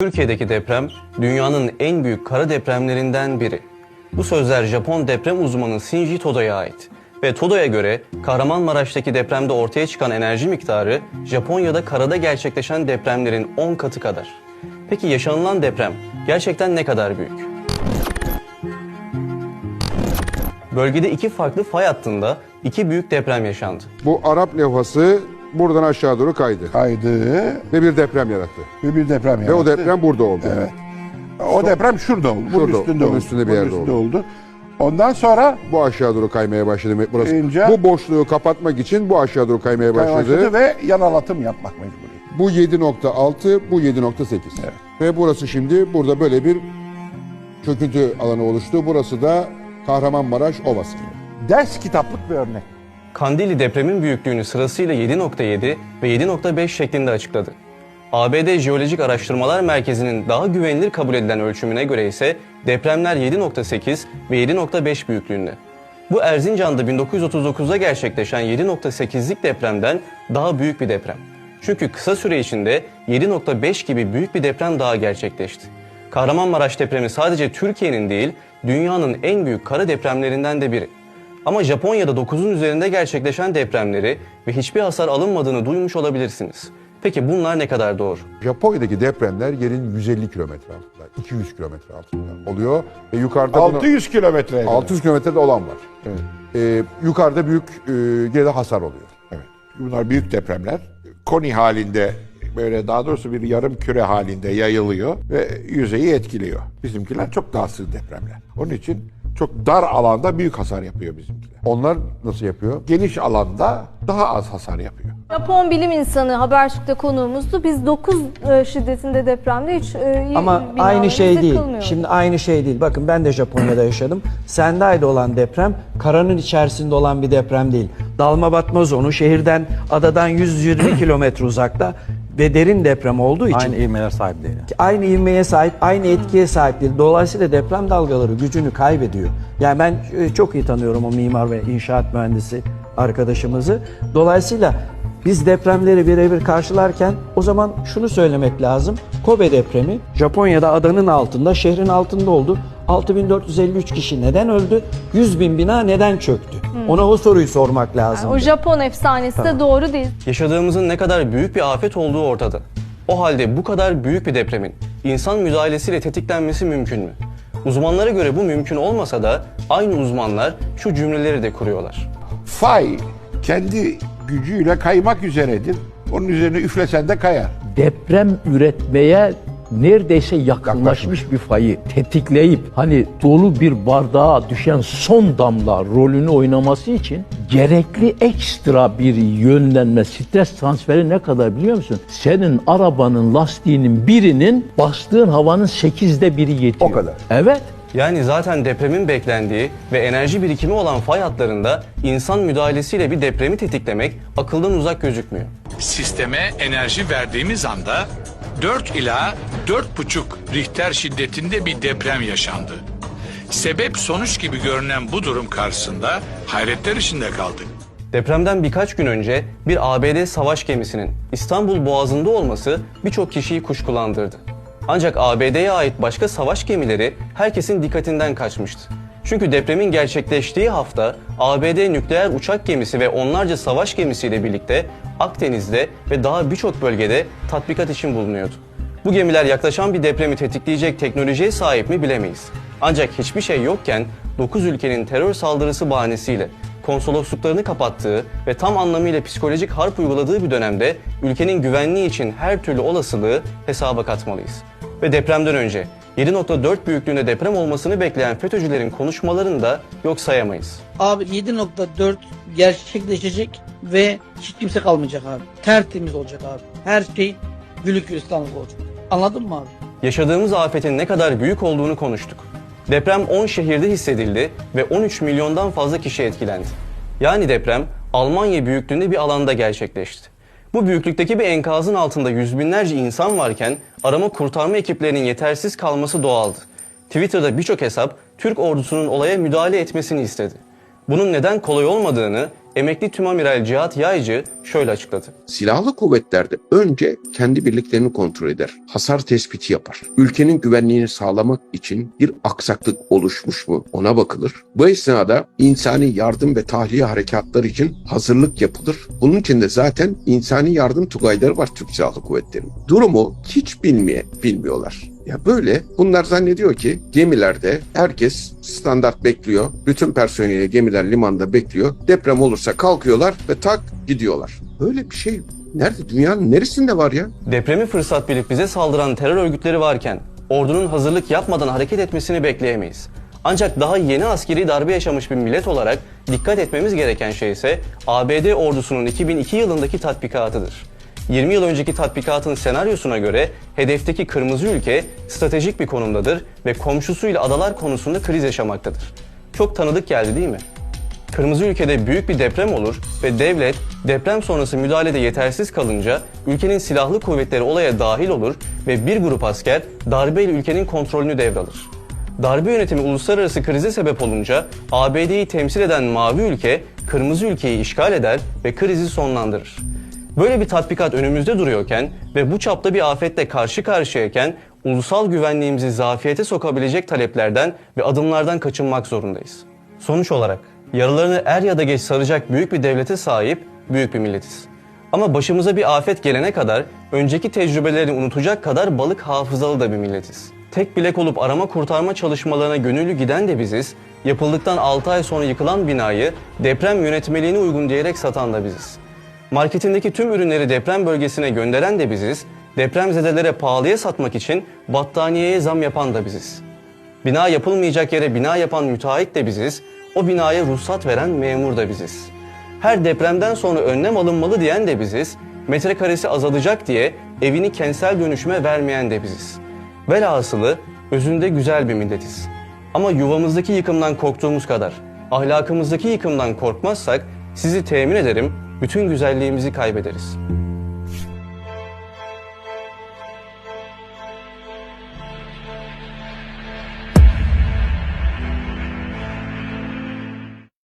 Türkiye'deki deprem dünyanın en büyük kara depremlerinden biri. Bu sözler Japon deprem uzmanı Shinji Todo'ya ait. Ve Todo'ya göre Kahramanmaraş'taki depremde ortaya çıkan enerji miktarı Japonya'da karada gerçekleşen depremlerin 10 katı kadar. Peki yaşanılan deprem gerçekten ne kadar büyük? Bölgede iki farklı fay hattında iki büyük deprem yaşandı. Bu Arap levhası buradan aşağı doğru kaydı kaydı ve bir deprem yarattı. ve bir deprem Ve o yarattı. deprem burada oldu. Evet. O deprem şurada oldu. Bunun Şurada, üstünde bunun oldu. üstünde bir Bunun yerde üstünde oldu. Ondan sonra Bu aşağı doğru kaymaya başladı burası. İnce. Bu boşluğu kapatmak için bu aşağı doğru kaymaya başladı. başladı ve yanalatım yapmak mecburi. Bu 7.6, bu 7.8. Evet. Ve burası şimdi burada böyle bir çöküntü alanı oluştu. Burası da Kahramanmaraş Ovası. Ders kitaplık bir örnek. Kandilli depremin büyüklüğünü sırasıyla 7.7 ve 7.5 şeklinde açıkladı. ABD Jeolojik Araştırmalar Merkezi'nin daha güvenilir kabul edilen ölçümüne göre ise depremler 7.8 ve 7.5 büyüklüğünde. Bu Erzincan'da 1939'da gerçekleşen 7.8'lik depremden daha büyük bir deprem. Çünkü kısa süre içinde 7.5 gibi büyük bir deprem daha gerçekleşti. Kahramanmaraş depremi sadece Türkiye'nin değil, dünyanın en büyük kara depremlerinden de biri. Ama Japonya'da 9'un üzerinde gerçekleşen depremleri ve hiçbir hasar alınmadığını duymuş olabilirsiniz. Peki bunlar ne kadar doğru? Japonya'daki depremler yerin 150 kilometre altında, 200 kilometre altında oluyor. Ve yukarıda bunu- 600 kilometre. 600 kilometrede olan var. Ee, yukarıda büyük e, yine de hasar oluyor. Evet. Bunlar büyük depremler. Koni halinde böyle daha doğrusu bir yarım küre halinde yayılıyor ve yüzeyi etkiliyor. Bizimkiler çok daha sığ depremler. Onun için çok dar alanda büyük hasar yapıyor bizimkiler. Onlar nasıl yapıyor? Geniş alanda daha az hasar yapıyor. Japon bilim insanı Habertürk'te konuğumuzdu. Biz 9 e, şiddetinde depremde hiç e, Ama aynı şey değil. yıkılmıyor. Şimdi aynı şey değil. Bakın ben de Japonya'da yaşadım. Sendai'de olan deprem karanın içerisinde olan bir deprem değil. Dalma batma zonu şehirden adadan 120 kilometre uzakta ve derin deprem olduğu için Aynı ivmeler sahip değil. aynı ivmeye sahip, aynı etkiye sahip değil. Dolayısıyla deprem dalgaları gücünü kaybediyor. Yani ben e, çok iyi tanıyorum o mimar ve inşaat mühendisi arkadaşımızı. Dolayısıyla biz depremleri birebir karşılarken o zaman şunu söylemek lazım. Kobe depremi Japonya'da adanın altında, şehrin altında oldu. 6453 kişi neden öldü? 100 bin bina neden çöktü? Ona o soruyu sormak lazım. o Japon efsanesi de doğru değil. Yaşadığımızın ne kadar büyük bir afet olduğu ortada. O halde bu kadar büyük bir depremin insan müdahalesiyle tetiklenmesi mümkün mü? Uzmanlara göre bu mümkün olmasa da aynı uzmanlar şu cümleleri de kuruyorlar. Fay kendi gücüyle kaymak üzeredir. Onun üzerine üflesen de kayar. deprem üretmeye neredeyse yakınlaşmış bir fayı tetikleyip hani dolu bir bardağa düşen son damla rolünü oynaması için gerekli ekstra bir yönlenme, stres transferi ne kadar biliyor musun? Senin arabanın lastiğinin birinin bastığın havanın sekizde biri yetiyor. O kadar. Evet. Yani zaten depremin beklendiği ve enerji birikimi olan fay hatlarında insan müdahalesiyle bir depremi tetiklemek akıldan uzak gözükmüyor. Sisteme enerji verdiğimiz anda 4 ila 4,5 Richter şiddetinde bir deprem yaşandı. Sebep sonuç gibi görünen bu durum karşısında hayretler içinde kaldık. Depremden birkaç gün önce bir ABD savaş gemisinin İstanbul Boğazı'nda olması birçok kişiyi kuşkulandırdı. Ancak ABD'ye ait başka savaş gemileri herkesin dikkatinden kaçmıştı. Çünkü depremin gerçekleştiği hafta ABD nükleer uçak gemisi ve onlarca savaş gemisiyle birlikte Akdeniz'de ve daha birçok bölgede tatbikat için bulunuyordu. Bu gemiler yaklaşan bir depremi tetikleyecek teknolojiye sahip mi bilemeyiz. Ancak hiçbir şey yokken 9 ülkenin terör saldırısı bahanesiyle konsolosluklarını kapattığı ve tam anlamıyla psikolojik harp uyguladığı bir dönemde ülkenin güvenliği için her türlü olasılığı hesaba katmalıyız. Ve depremden önce 7.4 büyüklüğünde deprem olmasını bekleyen FETÖ'cülerin konuşmalarını da yok sayamayız. Abi 7.4 gerçekleşecek ve hiç kimse kalmayacak abi. Tertemiz olacak abi. Her şey gülük gülistanlık olacak. Anladın mı abi? Yaşadığımız afetin ne kadar büyük olduğunu konuştuk. Deprem 10 şehirde hissedildi ve 13 milyondan fazla kişi etkilendi. Yani deprem Almanya büyüklüğünde bir alanda gerçekleşti. Bu büyüklükteki bir enkazın altında yüz binlerce insan varken arama kurtarma ekiplerinin yetersiz kalması doğaldı. Twitter'da birçok hesap Türk ordusunun olaya müdahale etmesini istedi. Bunun neden kolay olmadığını emekli tümamiral Cihat Yaycı şöyle açıkladı. Silahlı kuvvetlerde önce kendi birliklerini kontrol eder. Hasar tespiti yapar. Ülkenin güvenliğini sağlamak için bir aksaklık oluşmuş mu ona bakılır. Bu esnada insani yardım ve tahliye harekatları için hazırlık yapılır. Bunun için de zaten insani yardım tugayları var Türk Silahlı Kuvvetleri'nin. Durumu hiç bilmeye bilmiyorlar. Ya böyle bunlar zannediyor ki gemilerde herkes standart bekliyor. Bütün personeli gemiler limanda bekliyor. Deprem olursa kalkıyorlar ve tak gidiyorlar. Böyle bir şey nerede? Dünyanın neresinde var ya? Depremi fırsat bilip bize saldıran terör örgütleri varken ordunun hazırlık yapmadan hareket etmesini bekleyemeyiz. Ancak daha yeni askeri darbe yaşamış bir millet olarak dikkat etmemiz gereken şey ise ABD ordusunun 2002 yılındaki tatbikatıdır. 20 yıl önceki tatbikatın senaryosuna göre hedefteki kırmızı ülke stratejik bir konumdadır ve komşusuyla adalar konusunda kriz yaşamaktadır. Çok tanıdık geldi değil mi? Kırmızı ülkede büyük bir deprem olur ve devlet deprem sonrası müdahalede yetersiz kalınca ülkenin silahlı kuvvetleri olaya dahil olur ve bir grup asker darbeyle ülkenin kontrolünü devralır. Darbe yönetimi uluslararası krize sebep olunca ABD'yi temsil eden mavi ülke kırmızı ülkeyi işgal eder ve krizi sonlandırır. Böyle bir tatbikat önümüzde duruyorken ve bu çapta bir afetle karşı karşıyayken ulusal güvenliğimizi zafiyete sokabilecek taleplerden ve adımlardan kaçınmak zorundayız. Sonuç olarak yaralarını er ya da geç saracak büyük bir devlete sahip büyük bir milletiz. Ama başımıza bir afet gelene kadar önceki tecrübelerini unutacak kadar balık hafızalı da bir milletiz. Tek bilek olup arama kurtarma çalışmalarına gönüllü giden de biziz, yapıldıktan 6 ay sonra yıkılan binayı deprem yönetmeliğine uygun diyerek satan da biziz. Marketindeki tüm ürünleri deprem bölgesine gönderen de biziz, depremzedelere pahalıya satmak için battaniyeye zam yapan da biziz. Bina yapılmayacak yere bina yapan müteahhit de biziz, o binaya ruhsat veren memur da biziz. Her depremden sonra önlem alınmalı diyen de biziz, metrekaresi azalacak diye evini kentsel dönüşüme vermeyen de biziz. Velhasılı özünde güzel bir milletiz. Ama yuvamızdaki yıkımdan korktuğumuz kadar ahlakımızdaki yıkımdan korkmazsak sizi temin ederim bütün güzelliğimizi kaybederiz.''